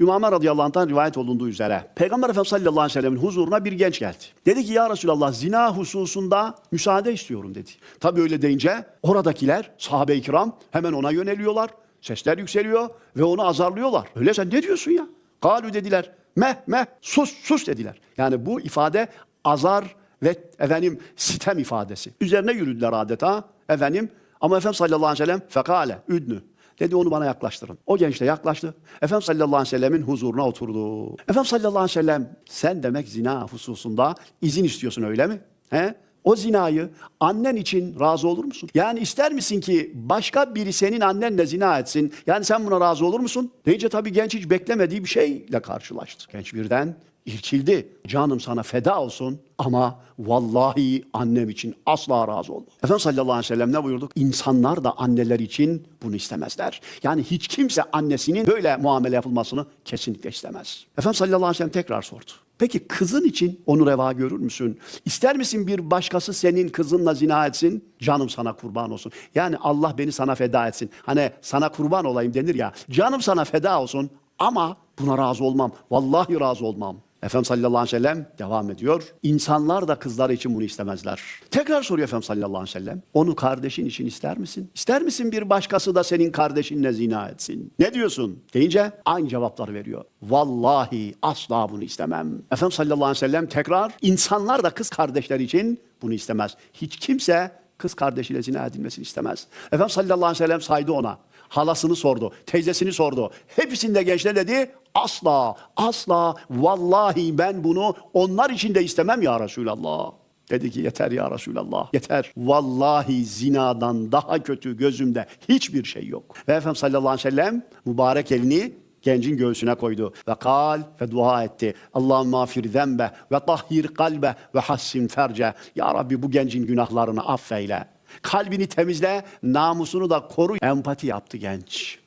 Ümame radıyallahu anh'tan rivayet olunduğu üzere Peygamber Efendimiz sallallahu aleyhi ve sellemin huzuruna bir genç geldi. Dedi ki ya Resulallah zina hususunda müsaade istiyorum dedi. Tabii öyle deyince oradakiler sahabe-i kiram hemen ona yöneliyorlar. Sesler yükseliyor ve onu azarlıyorlar. Öyle sen ne diyorsun ya? Galu dediler. Meh meh sus sus dediler. Yani bu ifade azar ve efendim sitem ifadesi. Üzerine yürüdüler adeta efendim. Ama Efendimiz sallallahu aleyhi ve sellem fekale üdnü. Dedi onu bana yaklaştırın. O genç de yaklaştı. Efendimiz sallallahu aleyhi ve sellemin huzuruna oturdu. Efendimiz sallallahu aleyhi ve sellem sen demek zina hususunda izin istiyorsun öyle mi? He? O zinayı annen için razı olur musun? Yani ister misin ki başka biri senin annenle zina etsin? Yani sen buna razı olur musun? Deyince tabii genç hiç beklemediği bir şeyle karşılaştı. Genç birden irkildi. Canım sana feda olsun ama vallahi annem için asla razı olmam. Efendimiz sallallahu aleyhi ve sellem ne buyurduk? İnsanlar da anneler için bunu istemezler. Yani hiç kimse annesinin böyle muamele yapılmasını kesinlikle istemez. Efendimiz sallallahu aleyhi ve sellem tekrar sordu. Peki kızın için onu reva görür müsün? İster misin bir başkası senin kızınla zina etsin? Canım sana kurban olsun. Yani Allah beni sana feda etsin. Hani sana kurban olayım denir ya. Canım sana feda olsun ama buna razı olmam. Vallahi razı olmam. Efendimiz sallallahu aleyhi ve sellem devam ediyor. İnsanlar da kızları için bunu istemezler. Tekrar soruyor Efendimiz sallallahu aleyhi ve sellem. Onu kardeşin için ister misin? İster misin bir başkası da senin kardeşinle zina etsin? Ne diyorsun? Deyince aynı cevapları veriyor. Vallahi asla bunu istemem. Efendimiz sallallahu aleyhi ve sellem tekrar insanlar da kız kardeşler için bunu istemez. Hiç kimse kız kardeşiyle zina edilmesini istemez. Efendimiz sallallahu aleyhi ve sellem saydı ona. Halasını sordu, teyzesini sordu. Hepsinde genç ne dedi? Asla, asla, vallahi ben bunu onlar için de istemem ya Resulallah. Dedi ki yeter ya Resulallah, yeter. Vallahi zinadan daha kötü gözümde hiçbir şey yok. Ve Efendimiz sallallahu aleyhi ve sellem mübarek elini gencin göğsüne koydu. Ve kal ve dua etti. Allahümme afir zembe ve tahhir kalbe ve hassin ferce. Ya Rabbi bu gencin günahlarını affeyle. Kalbini temizle, namusunu da koru. Empati yaptı genç.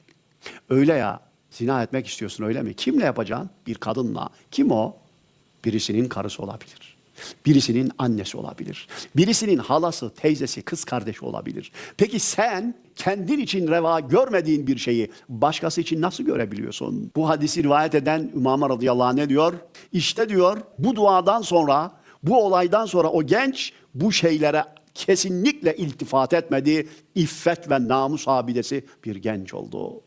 Öyle ya, zina etmek istiyorsun öyle mi? Kimle yapacaksın? Bir kadınla. Kim o? Birisinin karısı olabilir. Birisinin annesi olabilir. Birisinin halası, teyzesi, kız kardeşi olabilir. Peki sen kendin için reva görmediğin bir şeyi başkası için nasıl görebiliyorsun? Bu hadisi rivayet eden Ümame radıyallahu anh ne diyor? İşte diyor bu duadan sonra, bu olaydan sonra o genç bu şeylere kesinlikle iltifat etmedi. İffet ve namus abidesi bir genç oldu.